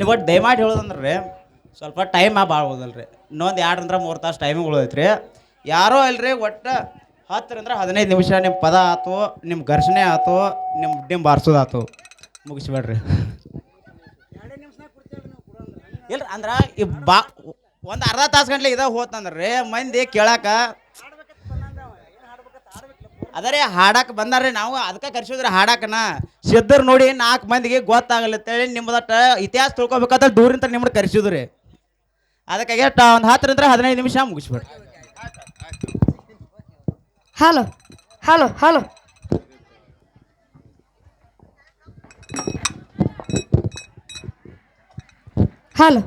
ನೀವು ಒಟ್ಟು ದಯಮಾಡಿ ಹೇಳೋದಂದ್ರೆ ರೀ ಸ್ವಲ್ಪ ಟೈಮ್ ಭಾಳ ಉಳ್ದಲ್ರಿ ಇನ್ನೊಂದು ಎರಡರಿಂದ ಮೂರು ತಾಸು ಟೈಮಿಂಗ್ ಉಳಿದೈತ್ರಿ. ಯಾರೋ ಅಲ್ರಿ ಒಟ್ಟು ಹತ್ತರಿಂದ ಹದಿನೈದು ನಿಮಿಷ ನಿಮ್ಮ ಪದ ಆಯ್ತು ನಿಮ್ಮ ಘರ್ಷಣೆ ಆಯ್ತು ನಿಮ್ಮ ಡಿಮ್ ಬಾರಿಸೋದಾತು. ಮುಗಿಸ್ಬೇಡ್ರಿ. ಇಲ್ಲ ಅಂದ್ರೆ ಈ ಬಾ ಒಂದು ಅರ್ಧ ತಾಸು ಗಂಟ್ಲೆ ಇದ ರೀ, ಮಂದಿ ಕೇಳಾಕ ಅದರೇ ಹಾಡಕ್ಕೆ ಬಂದಾರ್ರಿ ನಾವು, ಅದಕ್ಕೆ ಕರ್ಸಿದ್ರಿ ಹಾಡಕ್ಕನ ಸಿದ್ಧರು ನೋಡಿ ನಾಲ್ಕು ಮಂದಿಗೆ ಗೊತ್ತಾಗಲತ್ತೇಳಿ ನಿಮ್ಮದಟ್ಟ ಇತಿಹಾಸ ತಿಳ್ಕೊಬೇಕಂತ ದೂರಿಂದ ನಿಮ್ಮನ್ನ ಕರ್ಸಿದ್ರಿ ಅದಕ್ಕಾಗಿ ಒಂದು ಹತ್ತರಿಂದ ಹದಿನೈದು ನಿಮಿಷ ಮುಗಿಸ್ಬಿಡ್ರಿ. Hello hello hello. ಹಲೋ.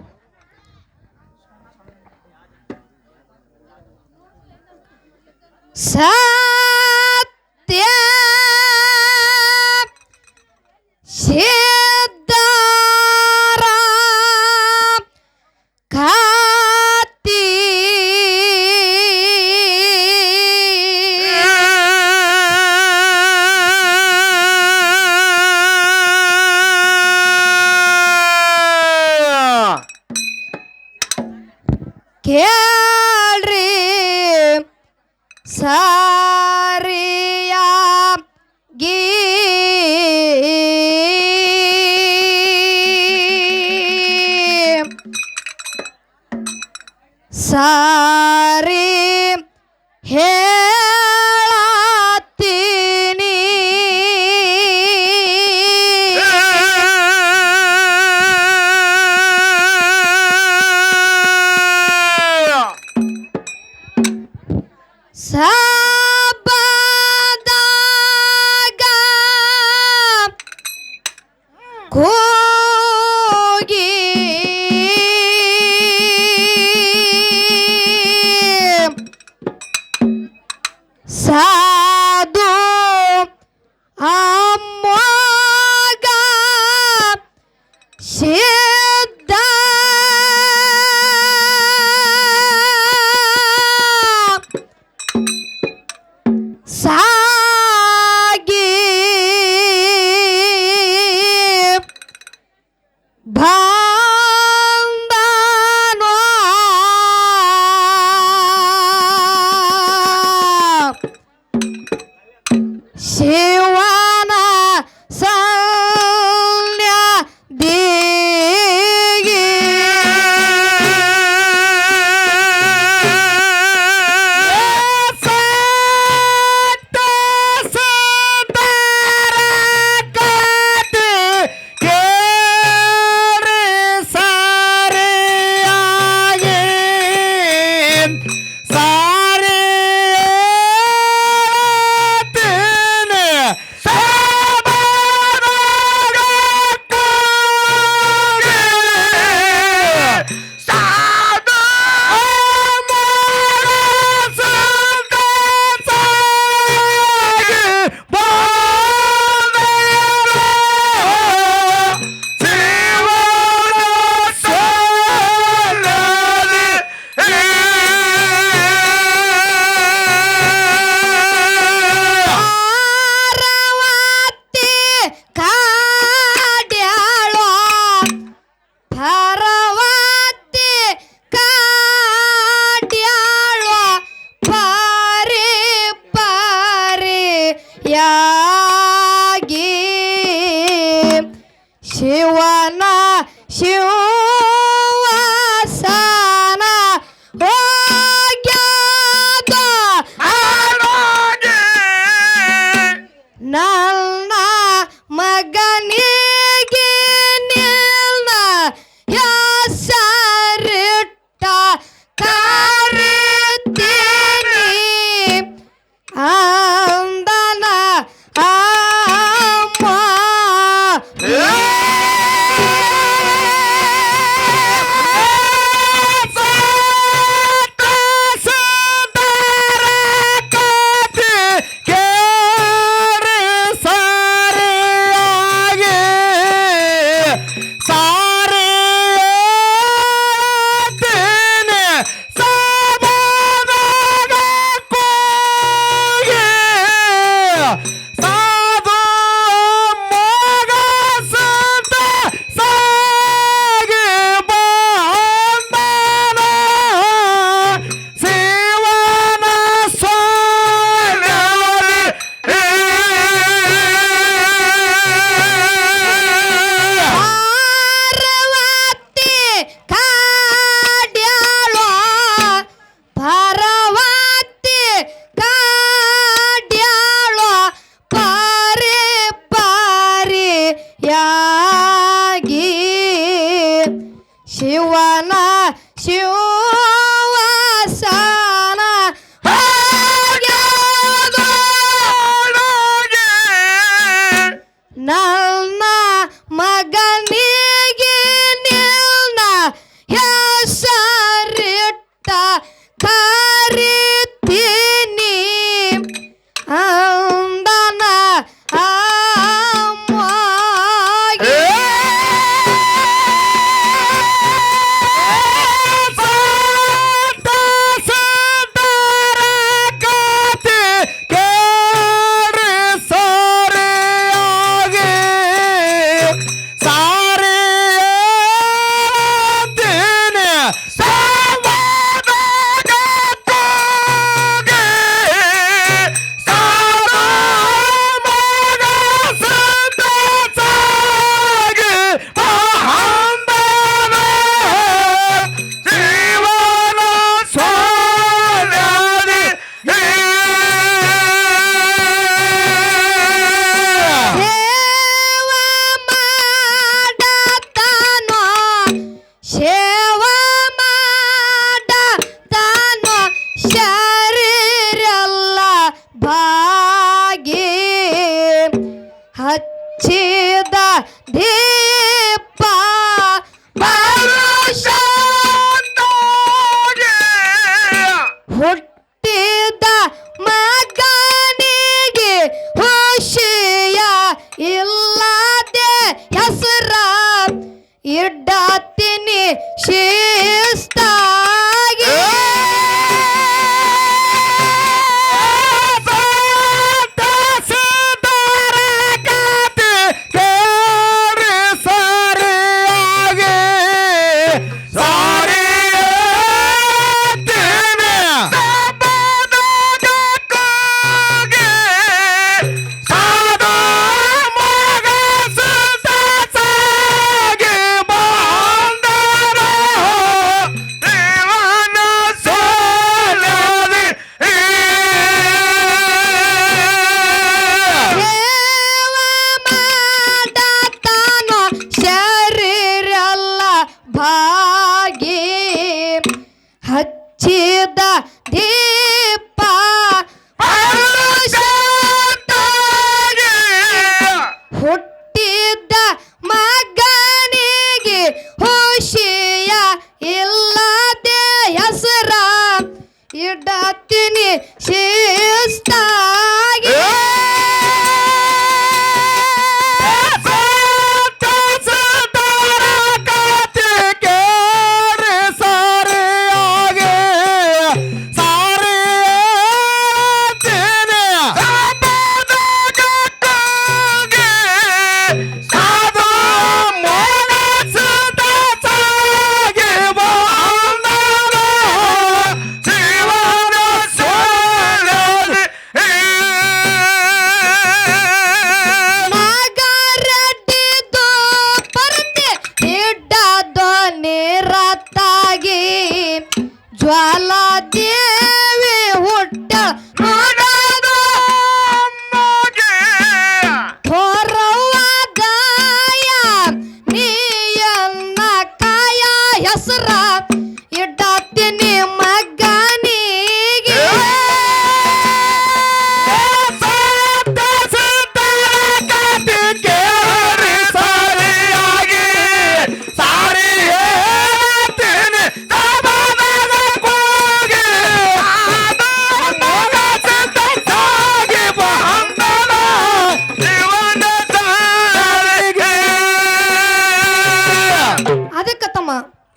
ಸತ್ಯ ಸಿದ್ಧಾರ ಕಾತಿ ಕೇಳ್ರಿ. ಸಾರಿಯಾಗಿ sari helatini. Sabadaga ku 平和呀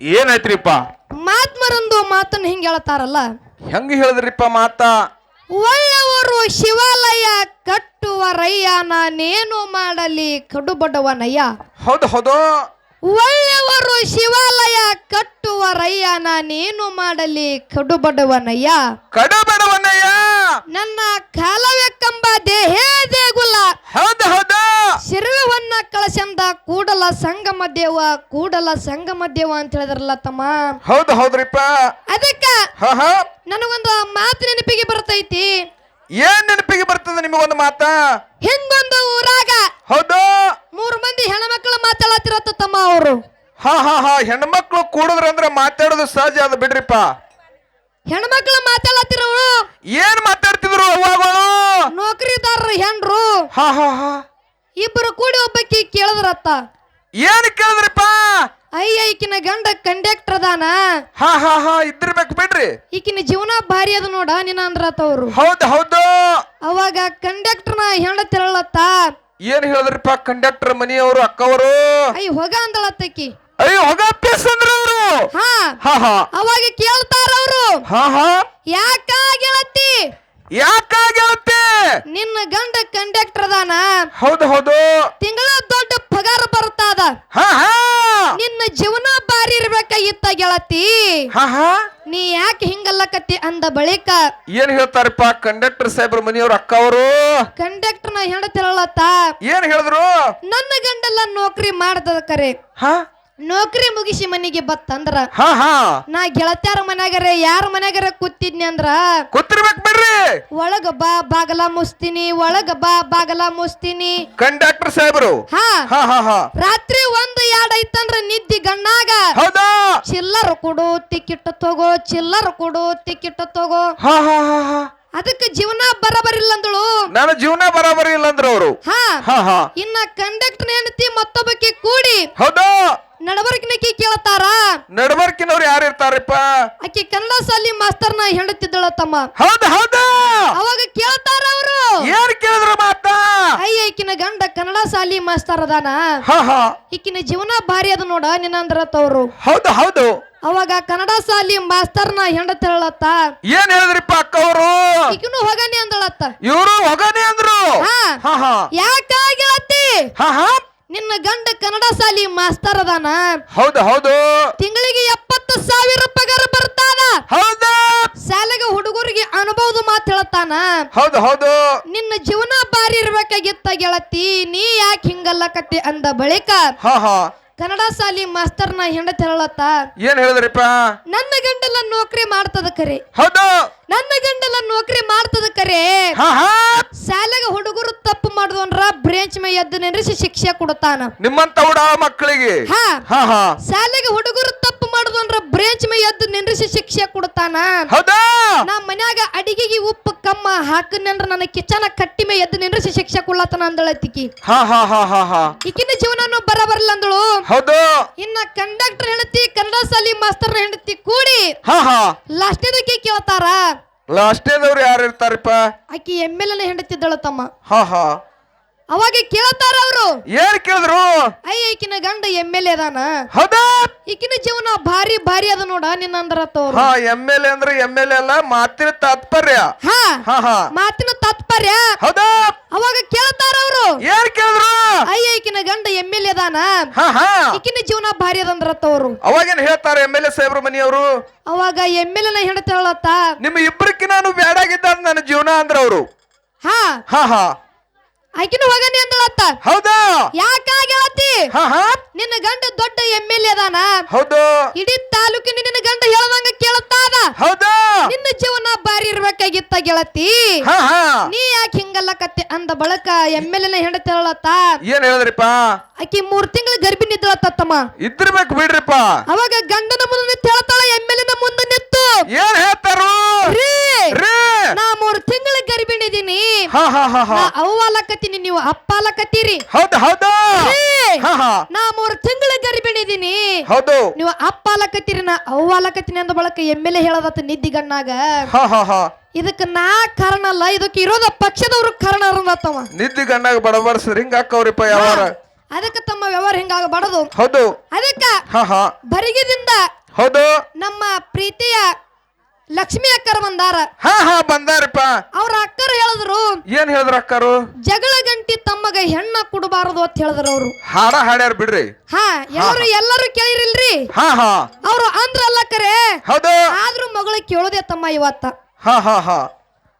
ಏನಾಯ್ತ್ರಿಪ್ಪ? ಮಾತ್ಮರಂದು ಮಾತನ್ನು ಹಿಂಗೆ ಹೇಳ್ತಾರಲ್ಲ? ಹೆಂಗ ಹೇಳಿದ್ರಿಪ್ಪ ಮಾತ? ಒಳ್ಳೆಯವರು ಶಿವಾಲಯ ಕಟ್ಟುವ ರಯ್ಯ ನಾನೇನು ಮಾಡಲಿ ಕಡುಬಡವನಯ್ಯ? ಹೌದು ಹೌದು. ಒಳ್ಳೆಯವರು ಶಿವಾಲಯ ಕಟ್ಟುವ ರಯ್ಯ ನಾನೇನು ಮಾಡಲಿ ಕಡುಬಡವನಯ್ಯ? ಕಡುಬಡವನ್ನಯ್ಯ ನನ್ನ ಕಾಲವೆಕ್ಕಂಬ ದೇಹೇ ದೇಗುಲ. ಹೌದು ಹೌದು. ಶಿರವನ್ನ ಕಳಸಂದ ಕೂಡಲ ಸಂಗಮ ದೇವ ಕೂಡಲ ಸಂಗಮ ದೇವ ಅಂತ ಹೇಳಿದ್ರಲ್ಲ ತಮ್ಮ. ಹೌದು ಹೌದ್ರಿಪ್ಪ. ಅದಕ್ಕ ಹ ಹ. ನನಗೊಂದು ಮಾತು ನೆನಪಿಗೆ ಬರ್ತೈತಿ. ಏನ್ ನೆನಪಿಗೆ ಬರ್ತದ ನಿಮಗೊಂದು ಮಾತ? ಹಿಂಗೊಂದು ಊರಾಗ ಹೌದು. ಮೂರು ಮಂದಿ ಹೆಣ್ಮಕ್ಳು ಮಾತಾಡತ್ತಿರತ್ತ ತಮ್ಮ ಅವರು. ಹಾ ಹಾ ಹಾ. ಹೆಣ್ಮಕ್ಳು ಕೂಡಿದ್ರಂದ್ರ ಮಾತಾಡೋದು ಸಹಜ ಅದ ಬಿಡ್ರಿಪ್ಪ. ಹೆಣ್ಮಕ್ಳು ಮಾತಾಡತ್ತಿರೋಳು ಏನ್ ಮಾತಾಡ್ತಿದ್ರು ಅವ್ವಾಗಳು? ನೌಕರಿದಾರರು ಹೆಣ್ರು. ಹಾ ಹಾ ಹಾ. ಇಬ್ಬರು ಕೂಡಿ ಒಬ್ಬಕಿ ಕೇಳಿದ್ರತ್ತ. ಏನ್ ಕೇಳಿದ್ರಿಪ್ಪ? ಅಯ್ಯ ಈಕಿನ ಗಂಡ ಕಂಡಕ್ಟರ್ ಅದಾನ. ಹಾ ಹಾ ಹಾ ಇದ್ದಿರ್ಬೇಕು ಬಿಡ್ರಿ. ಈಕಿನ ಜೀವನ ಭಾರಿ ಅದ ನೋಡ ನಿನ್ನ ಅಂದ್ರತ್ತ ಅವ್ರು. ಹೌದು ಹೌದು. ಅವಾಗ ಕಂಡಕ್ಟರ್ನ ಹೆಂಡ ತಿಳಲತ್ತ ಏನ್ ಹೇಳಿದ್ರಿಪ್ಪ ಕಂಡಕ್ಟರ್ ಮನೆಯವರು ಅಕ್ಕವರು? ಅಯ್ಯ ಹೊಗ ಅಂದಳತ್ತಕಿ ಅಯ್ಯೋ ಹೊಗ ಪೇಸ್ ಅಂದ್ರ ಅವರು. ಹಾ. ಹಾ ಹಾ. ಅವಾಗ ಕೇಳ್ತಾರ ಹಾ ಹಾ. ಯಾಕ ಗೆಳತಿ ಯಾಕಾಗತ್ತೆ ನಿನ್ನ ಗಂಡ ಕಂಡಕ್ಟರ್ ಅದಾನ. ಹೌದು ಹೌದು. ತಿಂಗಳ ದೊಡ್ಡ ಪಗಾರ ಬರ್ತಾದ ಹಾ ಹಾ. ನಿನ್ನ ಜೀವನ ಬಾರಿ ಇರ್ಬೇಕಾಗಿತ್ತ ಗೆಳತಿ. ಹಾ ಹಾ. ನೀ ಯಾಕೆ ಹಿಂಗಲ್ಲಕತ್ತಿ ಅಂದ ಬಳಿಕ? ಏನ್ ಹೇಳ್ತಾರಪ್ಪ ಕಂಡಕ್ಟರ್ ಸಾಹೇಬ್ರ ಮನಿಯವ್ರ ಅಕ್ಕವರು ನ ಹೆಂಡತಿರಳತ್ತ ಏನ್ ಹೇಳಿದ್ರು? ನನ್ನ ಗಂಡಲ್ಲ ನೌಕರಿ ಮಾಡ್ದದ ಕರೆ. ಹಾ. ನೌಕರಿ ಮುಗಿಸಿ ಮನೆಗೆ ಬತ್ತಂದ್ರ ಹಾ ಹಾ. ನಾ ಗೆಳತ್ಯಾರ ಮನ್ಯಾಗರೆ ಯಾರ ಮನ್ಯಾಗರ ಕೂತಿದ್ನಿ ಅಂದ್ರ ಕೂತಿರ್ಬೇಕು ಬಿಡ್ರಿ. ಒಳಗ ಬಾ ಬಾಗಲ ಮುಸ್ತೀನಿ ಒಳಗ ಬಾ ಬಾಗಲ ಮುಸ್ತೀನಿ. ಕಂಡಕ್ಟರ್ ಸಾಹೇಬರು. ಹಾ. ಹಾ ಹಾ ಹಾ. ರಾತ್ರಿ ಒಂದು ಎರಡ್ ಐತಂದ್ರ ನಿದ್ದಿ ಗಣ್ಣಾಗ. ಹೌದಾ? ಚಿಲ್ಲರ್ ಕೊಡು ಟಿಕೆಟ್ ತಗೋ ಚಿಲ್ಲರ್ ಕೊಡು ಟಿಕೆಟ್ ತಗೋ. ಹಾ ಹಾ ಹಾ ಹಾ. ಅದಕ್ಕೆ ಜೀವನ ಬರಬರಿಲ್ಲ ಅಂದಳು ನನ್ನ ಜೀವನ ಬರಾಬರಿ ಇಲ್ಲ ಅಂದ್ರ ಅವರು. ಹಾ. ಹಾ ಹಾ. ಇನ್ನ ಕಂಡಕ್ಟರ್ ಹೆಂಡತಿ ಮತ್ತೊಬ್ಬಕ್ಕೆ ಕೂಡಿ. ಹೌದಾ? ನಡವರ್ಕಿನಕಿ ಕೇಳ್ತಾರಾ? ನಡಬರ್ಕಿನವ್ರು ಯಾರು ಇರ್ತಾರಪ್ಪ? ಆಕಿ ಕನ್ನಡ ಸಾಲಿ ಮಾಸ್ತರ್ನ ಹೆಂಡತಿದ್ದಳ ತಮ್ಮ. ಹೌದು ಹೌದು! ಅವಾಗ ಕೇಳ್ತಾರ ಅವರು. ಏನ್ ಕೇಳಿದ್ರ ಮಾತ? ಅಯ್ಯ ಈಕಿನ ಗಂಡ ಕನ್ನಡ ಸಾಲಿ ಮಾಸ್ತರ್ ಅದಾನ. ಹಾ ಹಾ. ಈಕಿನ ಜೀವನ ಭಾರಿ ಅದ ನೋಡ ನಿನ್ನಂದ್ರತ್ತವ್ರು ಹೌದು ಹೌದು. ಅವಾಗ ಕನ್ನಡ ಸಾಲಿ ಮಾಸ್ತರ್ನ ಹೆಂಡತಿ ಹೇಳತ್ತ ಏನ್ ಹೇಳಿದ್ರಿಪ್ಪ ಅಕ್ಕವರು? ಈಕಿನೂ ಹೋಗನಿ ಅಂದಳತ್ತ. ಇವರು ಹೊಗನೆ ಅಂದ್ರು. ಹಾ. ಹಾ ಹಾ. ಯಾಕ ಗೆಳತಿ ಹಾ ಹಾ. ನಿನ್ನ ಗಂಡ ಕನ್ನಡ ಸಾಲಿ ಮಾಸ್ತರ್ ಅದಾನ. ಹೌದು ಹೌದು. ತಿಂಗಳಿಗೆ ಎಪ್ಪತ್ತು ಸಾವಿರ ಪಗಾರ ಬರ್ತಾನ ಹೌದು. ಶಾಲೆಗೆ ಹುಡುಗರಿಗೆ ಅನುಭವದ ಮಾತು ಹೇಳತ್ತಾನ ಹೌದು ಹೌದು. ನಿನ್ನ ಜೀವನ ಬಾರಿ ಇರ್ಬೇಕಾಗಿತ್ತ ಗೆಳತಿ. ನೀ ಯಾಕೆ ಹಿಂಗಲ್ಲಕತ್ತಿ ಅಂದ ಬಳಿಕ ಹಾ ಹಾ. ಕನ್ನಡ ಶಾಲಿ ಮಾಸ್ತರ್ನ ಹೆಂಡತಿ ಹೇಳತ್ತ. ಏನ್ ಹೇಳಿದ್ರಿಪ್ಪ? ನನ್ನ ಗಂಡೆಲ್ಲ ನೌಕರಿ ಮಾಡ್ತದ ಕರೆ. ಹೌದು. ನನ್ನ ಗಂಡಲ್ಲ ನೌಕರಿ ಮಾಡ್ತದ ಕರೆ. ಶಾಲೆಗೆ ಹುಡುಗರು ತಪ್ಪು ಮಾಡಿದ್ವಂದ್ರ ಬ್ರೇಂಚ್ ಮೇ ಎದ್ದು ನಿಂದ್ರಿಸಿ ಶಿಕ್ಷೆ ಕೊಡ್ತಾನ ನಿಮ್ಮಂತ ಹುಡ ಮಕ್ಕಳಿಗೆ. ಹಾ. ಹಾ ಹಾ. ಶಾಲೆಗೆ ಹುಡುಗರು ತಪ್ಪು ಮಾಡಿದ್ವಂದ್ರ ಬ್ರೇಂಚ್ ಮೇ ಎದ್ದು ನಿಂದ್ರಿಸಿ ಶಿಕ್ಷೆ ಕೊಡ್ತಾನ ಹೌದಾ? ನಾ ಮನ್ಯಾಗ ಅಡಿಗೆಗೆ ಉಪ್ಪು ಕಮ್ಮ ಹಾಕನಂದ್ರ ನನ್ನ ಕಿಚನ ಕಟ್ಟಿ ಮೇ ಎದ್ದು ನಿಂದ್ರಿಸಿ ಶಿಕ್ಷೆ ಕೊಡ್ಲತ್ತನ ಅಂದಳತಿಕಿ ಹಾ ಹಾ ಹಾ ಹಾ ಹಾ. ಈಕಿನ ಜೀವನನು ಬರಬರಲ್ಲ ಅಂದಳು. ಹೌದು. ಇನ್ನ ಕಂಡಕ್ಟರ್ ಹೆಂಡತಿ ಕನ್ನಡ ಶಾಲಿ ಮಾಸ್ತರ್ ಹೆಂಡತಿ ಕೂಡಿ ಲಾಸ್ಟ್ ಇದಕ್ಕೆ ಕೇಳ್ತಾರ? ಲಾಸ್ಟೇದವ್ರು ಯಾರು ಇರ್ತಾರಪ್ಪ ಆಕಿ ಎಂ ಎಲ್ ಹೆಂಡತಿದ್ದಳ ಹೆಂಡತಿದ್ದಳು ತಮ್ಮ. ಹಾ ಹಾ. ಅವಾಗ ಕೇಳತಾರ ಅವರು? ಏನ್ ಕೇಳಿದ್ರು? ಅಯ್ಯ ಈಕಿನ ಗಂಡ ಎಂ ಎಲ್ ಎ ಅದಾನ. ಹೌದಾ? ಈಕಿನ ಜೀವನ ಭಾರಿ ಭಾರಿ ಅದ ನೋಡ ನಿನ್ನ ಅಂದ್ರ ಹಾ ಎಂ ಎಲ್ ಎ ಅಂದ್ರೆ ಎಂ ಎಲ್ ಎ ಅಲ್ಲ ಮಾತಿನ ತಾತ್ಪರ್ಯ. ಹಾ ಹಾ ಹಾ. ಮಾತಿನ ತಾತ್ಪರ್ಯ. ಹೌದಾ? ಅವಾಗ ಕೇಳತಾರ ಅವರು. ಏನ್ ಕೇಳಿದ್ರು? ಅಯ್ಯ ಈಕಿನ ಗಂಡ ಎಂ ಎಲ್ ಎ ಅದಾನ. ಹಾ ಹಾ. ಈಕಿನ ಜೀವನ ಭಾರಿ ಅವಾಗ ಅವಾಗೇನ್ ಹೇಳ್ತಾರ ಎಂ ಎಲ್ ಎ ಸಾಹೇಬ್ರ ಮನಿಯವರು? ಅವಾಗ ಎಂ ಎಲ್ ಎನ ಹೇಳ್ತಾಳತ್ತ ನಿಮ್ ನಿಮ್ಮ ಇಬ್ಬರಕ್ಕೆ ನಾನು ಬೇಡಾಗಿದ್ದ ನನ್ನ ಜೀವನ ಅಂದ್ರ ಅವರು ಹಾ. ಹಾ ಹಾ. ಆಕಿನ ಹೋಗನಿ ಅಂತಳತ್ತ ಹೌದಾ? ಯಾಕ ಹಾ ನಿನ್ನ ಗಂಡ ದೊಡ್ಡ ಎಂ ಎಲ್ ಅದಾನ. ಹೌದು. ಇಡೀ ತಾಲೂಕಿನ ನಿನ್ನ ಗಂಡ ಹೇಳದಂಗ ಕೇಳುತ್ತಾದ ಹೌದು? ನಿನ್ನ ಜೀವನ ಬಾರಿ ಇರ್ಬೇಕಾಗಿತ್ತ ಗೆಳತಿ. ನೀ ಯಾಕೆ ಹಿಂಗಲ್ಲ ಕತ್ತೆ ಅಂದ ಬಳಕ ಎಂ ಎಲ್ ಎನ ಹೆಂಡತಿ ಹೇಳತ್ತ ಏನ್ ಹೇಳಿದ್ರಿಪ್ಪ? ಆಕಿ ಮೂರ್ ತಿಂಗಳ ಗರ್ಭಿಣಿ ಇದ್ದಳತ್ತ ತಮ್ಮ ಇದ್ರಬೇಕು ಬಿಡ್ರಿಪ್ಪ. ಅವಾಗ ಗಂಡನ ಮುಂದೆ ನಿಂತು ಹೇಳ್ತಾಳ ಎಂ ಎಲ್ ಎನ ಮುಂದೆ ನಿಂತು. ಏನ್ ಹೇಳ್ತಾರು? ನಾ ಮೂರ್ ತಿಂಗಳ ಗರ್ಭಿಣಿ ಇದೀನಿ ಹಾ ಹಾ ಹಾ ಹಾ. ನಾ ಅವ್ವ ನೀವು ಅಪ್ಪ ಅಲಕತ್ತೀರಿ ಹೌದು ಹೌದು. ನಾ ಮೂರ್ ತಿಂಗಳ ಗರ್ಭಿಣಿ ಇದೀನಿ ಹೌದು. ನೀವು ಅಪ್ಪ ಅಲಕತ್ತೀರಿ ನಾ ಅವ್ವ ಅಲಕತ್ತೀನಿ ಅಂದ ಬಳಕ ಎಂ ಎಲ್ ಎ ಹೇಳದತ್ತ ನಿದ್ದಿ ಗಣ್ಣಾಗ ಹಾ ಹಾ ಹಾ. ಇದಕ್ಕ ನಾ ಕಾರಣ ಅಲ್ಲ ಇದಕ್ಕೆ ಇರೋದ ಪಕ್ಷದವ್ರು ಕಾರಣ ಅರಂದತ್ತವ ನಿದ್ದಿ ಗಣ್ಣಾಗ ಬಡಬರ್ಸ್ರಿ ಹಿಂಗ ಹಾಕವ್ರಿಪ್ಪ ಯಾವಾರ. ಅದಕ್ಕೆ ತಮ್ಮ ವ್ಯವಹಾರ ಹಿಂಗಾಗಬಾರದು ಹೌದು. ಅದಕ್ಕ ಹಾ ಹಾ. ಬರಿಗಿದಿಂದ ಹೌದು. ನಮ್ಮ ಪ್ರೀತಿಯ ಲಕ್ಷ್ಮಿ ಅಕ್ಕರ ಬಂದಾರ. ಹಾ ಹಾ ಬಂದಾರಪ್ಪ. ಅವ್ರ ಅಕ್ಕರು ಹೇಳಿದ್ರು ಏನ್ ಹೇಳಿದ್ರು ಅಕ್ಕರು? ಜಗಳ ಗಂಟಿ ತಮ್ಮಗ ಹೆಣ್ಣ ಕೊಡಬಾರದು ಅಂತ ಹೇಳಿದ್ರು ಅವರು. ಹಾಡ ಹಾಡ್ಯಾರ ಬಿಡ್ರಿ. ಹಾ ಎಲ್ಲರೂ ಎಲ್ಲರೂ ಕೇಳಿರಿಲ್ರಿ. ಹಾ ಹಾ. ಅವ್ರು ಅಂದ್ರಲ್ಲ ಕರೆ. ಹೌದು. ಆದ್ರೂ ಮಗಳು ಕೇಳೋದೆ ತಮ್ಮ ಇವತ್ತ. ಹಾ ಹಾ ಹಾ.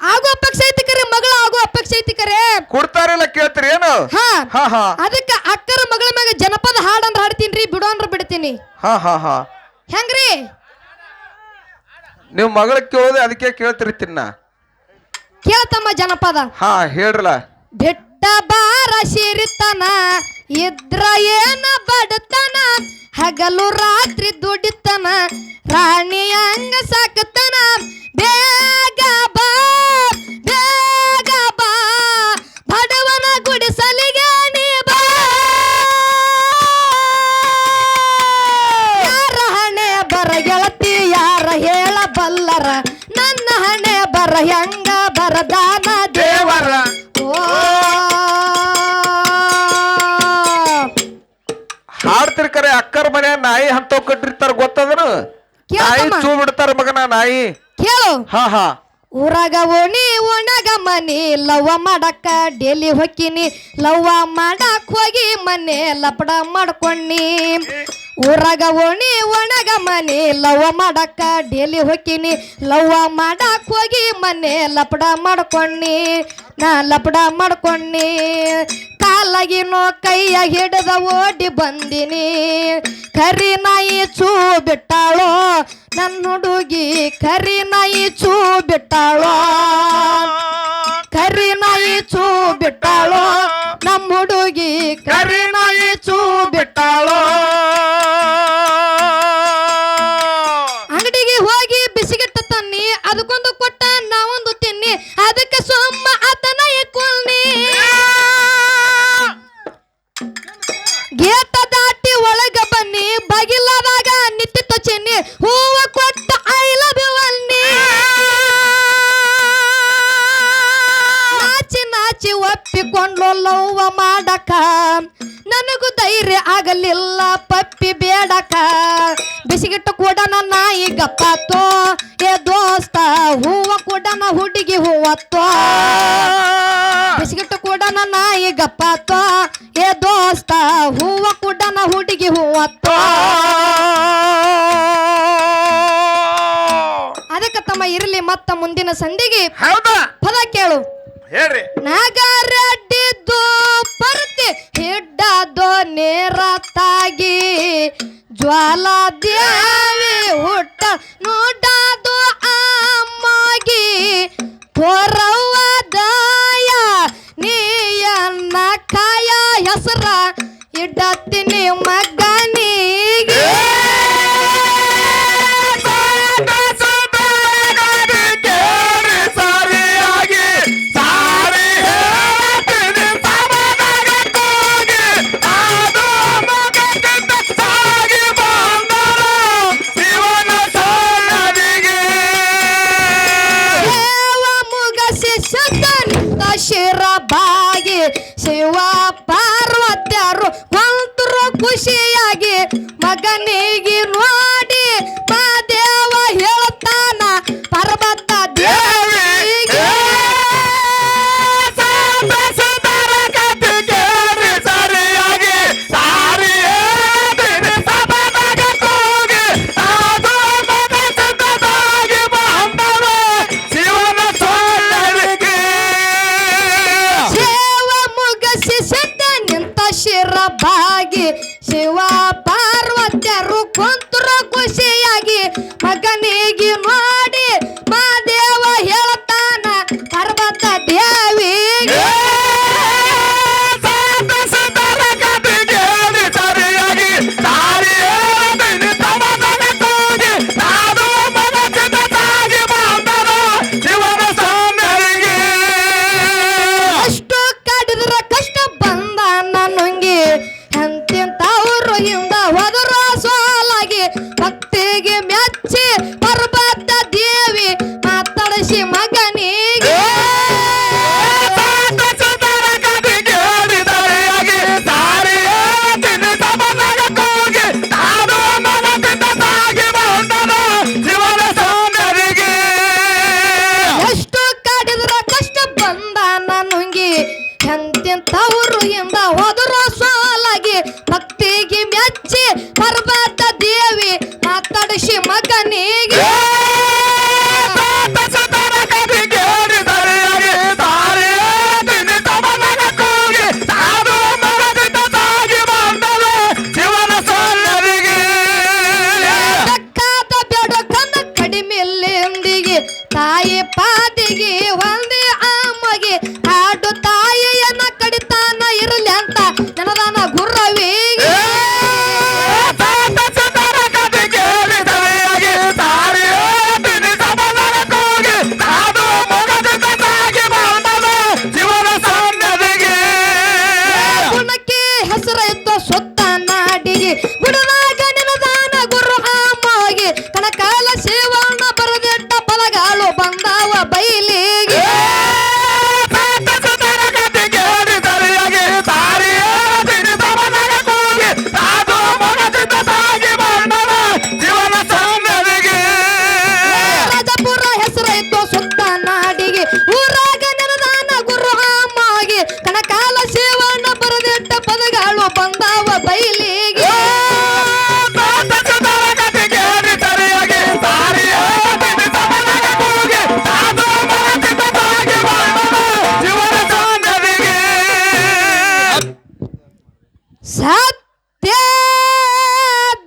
ಆಗೋ ಅಪೇಕ್ಷೆ ಐತಿ ಕರೆ ಮಗಳ ಆಗೋ ಅಪೇಕ್ಷೆ ಐತಿ ಕರೆ. ಕೊಡ್ತಾರಲ್ಲ ಕೇಳ್ತೀರಿ ಏನು? ಹಾ. ಹಾ ಹಾ. ಅದಕ್ಕ ಅಕ್ಕರ ಮಗಳ ಮ್ಯಾಗ ಜನಪದ ಹಾಡಂದ್ರ ಹಾಡ್ತೀನಿ ಬಿಡು ಅಂದ್ರ ಬಿಡ್ತೀನಿ. ಹಾ ಹಾ ಹಾ. ಹೆಂಗ್ರಿ? ನೀವು ಮಗಳ ಕೇಳೋದು ಅದಕ್ಕೆ ಕೇಳ್ತಿರ್ತೀನಿ ನಾ. ಕೇಳ್ತಮ್ಮ ಜನಪದ. ಹಾ ಹೇಳ್ರಲ್ಲ ಬೆಟ್ಟ ಬಾರ ಸಿರಿತನ ಇದ್ರ ಏನ ಬಡತನ ಹಗಲು ರಾತ್ರಿ ದುಡಿತನ ರಾಣಿ ಹಂಗ ಸಾಕತನ ಬೇಗ ಬಾ ಬೇಗ ನಾಯಿ ಅಂತವ್ ಕಟ್ಟಿರ್ತಾರ ಗೊತ್ತದನು. ನಾಯಿ ಚೂ ಬಿಡ್ತಾರ ಮಗನ ನಾಯಿ. ಕೇಳು. ಹಾ ಹಾ. ಊರಾಗ ಓಣಿ ಒಣಗ ಮನಿ ಲವ್ವ ಮಾಡಕ್ಕ ಡೇಲಿ ಹೊಕ್ಕಿನಿ. ಲವ್ವ ಮಾಡಕ್ ಹೋಗಿ ಮನೆ ಲಪಡ ಮಾಡ್ಕೊಂಡಿ ಊರಾಗ ಓಣಿ ಒಣಗ ಮನಿ ಲವ್ವ ಮಾಡಕ್ಕ ಡೇಲಿ ಹೊಕ್ಕಿನಿ. ಲವ್ವ ಮಾಡಕ್ ಹೋಗಿ ಮನೆ ಲಪಡ ಮಾಡ್ಕೊಂಡಿ ನಾ ಲಪಡ ಮಾಡ್ಕೊಂಡಿ ಕಾಲಾಗಿನೋ ಕೈಯ ಹಿಡಿದ ಓಡಿ ಬಂದಿನಿ. ಕರಿ ನಾಯಿ ಚೂ ಬಿಟ್ಟಾಳೋ ನನ್ನ ಹುಡುಗಿ ಕರಿ ನಾಯಿ ಚೂ ಬಿಟ್ಟಾಳೋ. ಕರಿ ನಾಯಿ ಚೂ ಬಿಟ್ಟಾಳೋ ನಮ್ಮ ಹುಡುಗಿ ಕರಿ ನ ಹೋವತ್ತೋ. ಬಿಸ್ಕಿಟ್ ನನ್ನ ನಾಯಿ ಗಪ್ಪಾತೋ ಏ ದೋಸ್ತ ಹೂವ ಕೂಡ ನ ಹುಡುಗಿ ಹೂವತ್ತೋ. ಅದಕ್ಕೆ ತಮ್ಮ ಇರಲಿ ಮತ್ತ ಮುಂದಿನ ಸಂಧಿಗೆ ಹೌದಾ? ಪದ ಕೇಳು. ಹೇಳ್ರಿ. ನಗರಡ್ಡಿದ್ದು ಪರ್ತಿ ನೇರ ತಾಗಿ ಜ್ವಾಲ ದೇವಿ ಹುಟ್ಟ ಅಮ್ಮಗೆ போறா